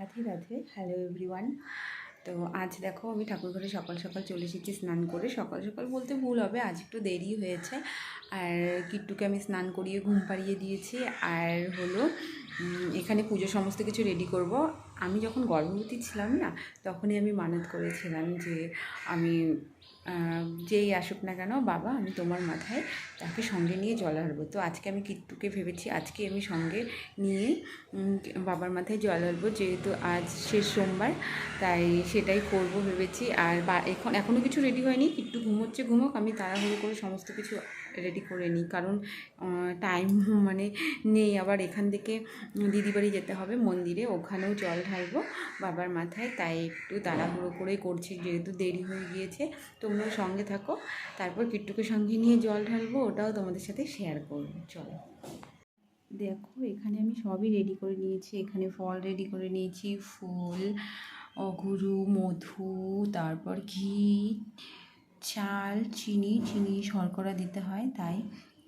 Radhe Radhe. Hello everyone তো আজ দেখো আমি ঠাকুর ঘরে সকাল সকাল চলে এসেছি স্নান করে। সকাল সকাল বলতে ভুল হবে, আজ একটু দেরি হয়েছে। আর কিট্টুকে আমি স্নান করিয়ে ঘুম পাড়িয়ে দিয়েছি। আর হলো এখানে পুজো সমস্ত কিছু রেডি করব। আমি যখন গর্ভবতী ছিলাম না, তখনই আমি মানত করেছিলাম যে আমি যেই আসুক না কেন, বাবা, আমি তোমার মাথায় তাকে সঙ্গে নিয়ে জল হারবো তো আজকে আমি কিট্টুকে ভেবেছি, আজকে আমি সঙ্গে নিয়ে বাবার মাথায় জল হারবো যেহেতু আজ শেষ সোমবার, তাই সেটাই করব ভেবেছি। আর এখন এখনও কিছু রেডি হয়নি, কিট্টু ঘুমোচ্ছে, ঘুমোক, আমি তাড়াহুড়ো করে সমস্ত কিছু রেডি করে নিই। কারণ টাইম মানে নেই। আবার এখান থেকে দিদি বাড়ি যেতে হবে মন্দিরে। ওখানেও জল ঢালবো বাবার মাথায়। তাই একটু তাড়াহুড়ো করে করছি। যেহেতু দেরি হয়ে গিয়েছে তোমরাও সঙ্গে থাকো। তারপর কিট্টুকে সঙ্গে নিয়ে জল ঢালবো। ওটাও তোমাদের সাথে শেয়ার করব। চলো। দেখো, এখানে আমি সবই রেডি করে নিয়েছি। এখানে ফল রেডি করে নিয়েছি। ফুল অগুরু মধু, তারপর ঘি চাল চিনি চিনি শর্করা দিতে হয় তাই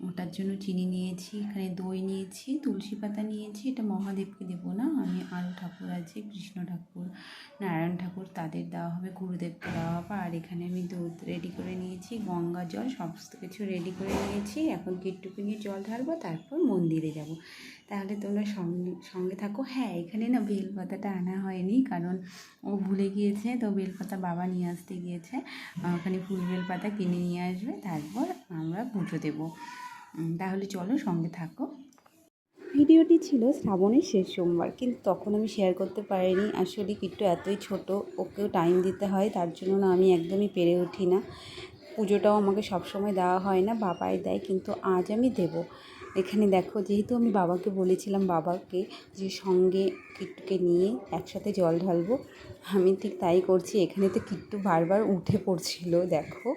ওটার জন্য চিনি নিয়েছি, এখানে দই নিয়েছি, তুলসী পাতা নিয়েছি, এটা মহাদেবকে দেবো না, আমি আরও ঠাকুর আছে, কৃষ্ণ ঠাকুর, নারায়ণ ঠাকুর তাদের দেওয়া হবে, গুরুদেবকে দেওয়া হবে, আর এখানে আমি দুধ রেডি করে নিয়েছি, গঙ্গা জল, সমস্ত কিছু রেডি করে নিয়েছি, এখন কিট্টুকে নিয়ে জল ঢালবো, তারপর মন্দিরে যাব। তাহলে তোমরা সঙ্গে সঙ্গে থাকো। হ্যাঁ এখানে না বেলপাতাটা আনা হয়নি, কারণ ও ভুলে গিয়েছে, তো বেলপাতা বাবা নিয়ে আসতে গিয়েছে ওখানে ফুল বেলপাতা কিনে নিয়ে আসবে, তারপর আমরা পুজো দেবো। তাহলে চলো সঙ্গে থাকো। ভিডিওটি ছিল শ্রাবণের শেষ সোমবার, কিন্তু তখন আমি শেয়ার করতে পারিনি। আসলে কিট্টু এতই ছোট, ওকেও টাইম দিতে হয়, তার জন্য না আমি একদমই পেরে উঠি না। পুজোটাও আমাকে সবসময় দেওয়া হয় না, বাবাই দেয়, কিন্তু আজ আমি দেব। এখানে দেখো, যেহেতু আমি বাবাকে বলেছিলাম বাবাকে যে সঙ্গে কিট্টুকে নিয়ে একসাথে জল ঢালবো, আমি ঠিক তাই করছি। এখানে তো কিট্টু বারবার উঠে পড়ছিল, দেখো।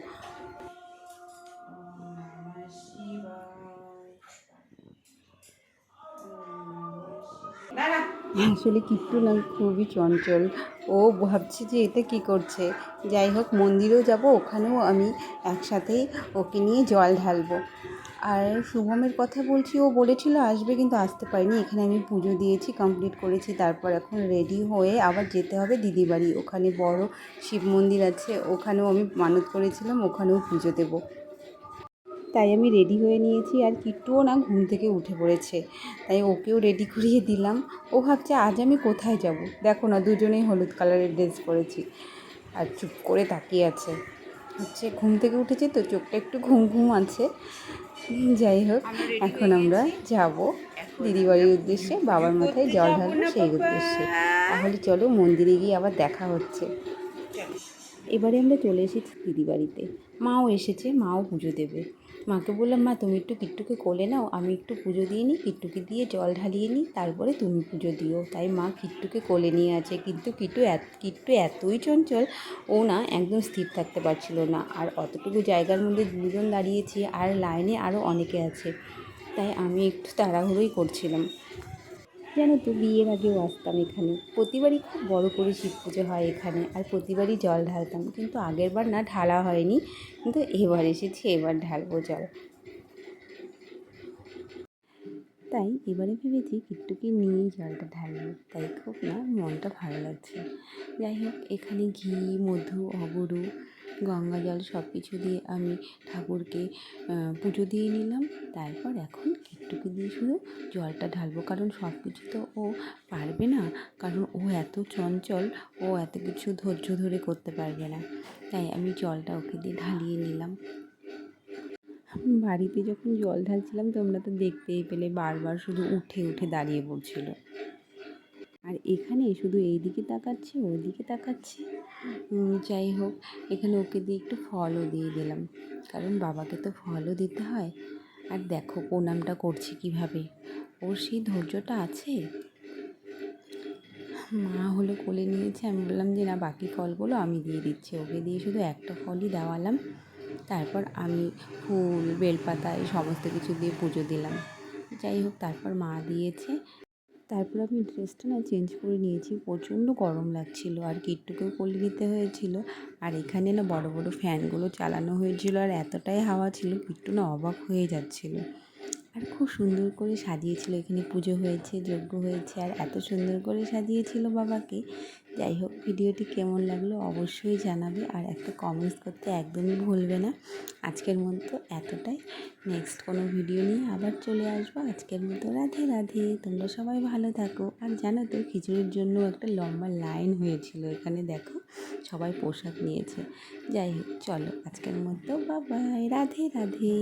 আসলে কিট্টু না খুবই চঞ্চল। ও ভাবছে যে এতে কি করছে। যাই হোক, মন্দিরেও যাব, ওখানেও আমি একসাথেই ওকে নিয়ে জল ঢালবো। আর শুভমের কথা বলছি, ও বলেছিল আসবে কিন্তু আসতে পারিনি। এখানে আমি পুজো দিয়েছি কমপ্লিট করেছি, তারপর এখন রেডি হয়ে আবার যেতে হবে দিদি বাড়ি ওখানে বড় শিব মন্দির আছে, ওখানেও আমি মানত করেছিলাম, ওখানেও পুজো দেবো। তাই আমি রেডি হয়ে নিয়েছি আর কিট্টুও না ঘুম থেকে উঠে পড়েছে। তাই ওকেও রেডি করিয়ে দিলাম। ও ভাবছে আজ আমি কোথায় যাব? দেখো না দুজনেই হলুদ কালারের ড্রেস পরেছি আর চুপ করে তাকিয়ে আছে। হচ্ছে ঘুম থেকে উঠেছে তো চোখটা একটু ঘুম ঘুম আছে। যাই হোক এখন আমরা যাব দিদিবাড়ির উদ্দেশ্যে বাবার মাথায় জল ঢালবো সেই উদ্দেশ্যে। তাহলে চলো মন্দিরে গিয়ে আবার দেখা হচ্ছে। এবারে আমরা চলে এসেছি দিদি বাড়িতে মাও এসেছে মাও পুজো দেবে। মাকে বললাম, মা, তুমি একটু কিট্টুকে কোলে নাও, আমি একটু পুজো দিয়ে নিই, কিট্টুকে দিয়ে জল ঢালিয়ে নিই, তারপরে তুমি পুজো দিও। তাই মা কিট্টুকে কোলে নিয়ে আছে। কিন্তু কিট্টু এত, কিট্টু এতই চঞ্চল, ও না একদম স্থির থাকতে পারছিল না। আর অতটুকু জায়গার মধ্যে দুজন দাঁড়িয়েছি, আর লাইনে আরও অনেকে আছে। তাই আমি একটু তাড়াহুড়োই করছিলাম। জানো তো, বিয়ের আগেও আসতাম এখানে। প্রতিবারই খুব বড় করে শিব পুজো হয় এখানে, আর প্রতিবারই জল ঢালতাম। কিন্তু আগের বার না, ঢালা হয়নি। কিন্তু এবার এসেছি, এবার ঢালবো জল। তাই এবারে ভেবেছি কিট্টুকে নিয়েই জলটা ঢালবো। তাই খুব না, মনটা ভালো লাগছে। যাই হোক, এখানে ঘি, মধু, অগরু গঙ্গা জল সব কিছু দিয়ে আমি ঠাকুরকে পুজো দিয়ে নিলাম। তারপর এখন কিট্টুকে দিয়ে শুধু জলটা ঢালবো। কারণ সব কিছু তো ও পারবে না। কারণ ও এত চঞ্চল, ও এত কিছু ধৈর্য ধরে করতে পারবে না। তাই আমি জলটা ওকে দিয়ে ঢালিয়ে নিলাম। বাড়িতে যখন জল ঢালছিলাম, তোমরা তো দেখতেই পেলে, বারবার শুধু উঠে উঠে দাঁড়িয়ে পড়ছিল। আর এখানে শুধু এইদিকে তাকাচ্ছে ওইদিকে তাকাচ্ছে। উম, যাই হোক এখানে ওকে দিয়ে একটু ফলও দিয়ে দিলাম। কারণ বাবাকে তো ফলও দিতে হয়। আর দেখো প্রণামটা করছি কীভাবে। ওর সেই ধৈর্যটা আছে? মা হলো কোলে নিয়েছে আমি বললাম যে না বাকি ফলগুলো আমি দিয়ে দিচ্ছি। ওকে দিয়ে শুধু একটা ফলই দেওয়ালাম। তারপর আমি ফুল বেলপাতা এই সমস্ত কিছু দিয়ে পুজো দিলাম। যাই হোক তারপর মা দিয়েছে তারপর আমি ড্রেসটা না চেঞ্জ করে নিয়েছি। প্রচণ্ড গরম লাগছিল, আর কিট্টুকেও কোলে নিতে হয়েছিল। আর এখানে না বড় বড় ফ্যানগুলো চালানো হয়েছিল, আর এতটাই হাওয়া ছিল কিট্টু না অবাক হয়ে যাচ্ছিল। আর খুব সুন্দর করে সাজিয়েছিল। এখানে পুজো হয়েছে, যজ্ঞ হয়েছে, আর এত সুন্দর করে সাজিয়েছিল বাবাকে। যাই হোক, ভিডিওটি কেমন লাগল অবশ্যই জানাবে। আর একটা কমেন্টস করতে একদমই ভুলবে না। আজকের মতো এতটাই। নেক্সট কোনো ভিডিও নিয়ে আবার চলে আসব। আজকের মতো রাধে রাধে। তোমরা সবাই ভালো থাকো। আর জানো তো, খিচুড়ির জন্য একটা লম্বা লাইন হয়েছিল এখানে, দেখো। সবাই পোশাক নিয়েছে। যাই হোক, চলো আজকের মতো বাবাই রাধে রাধে।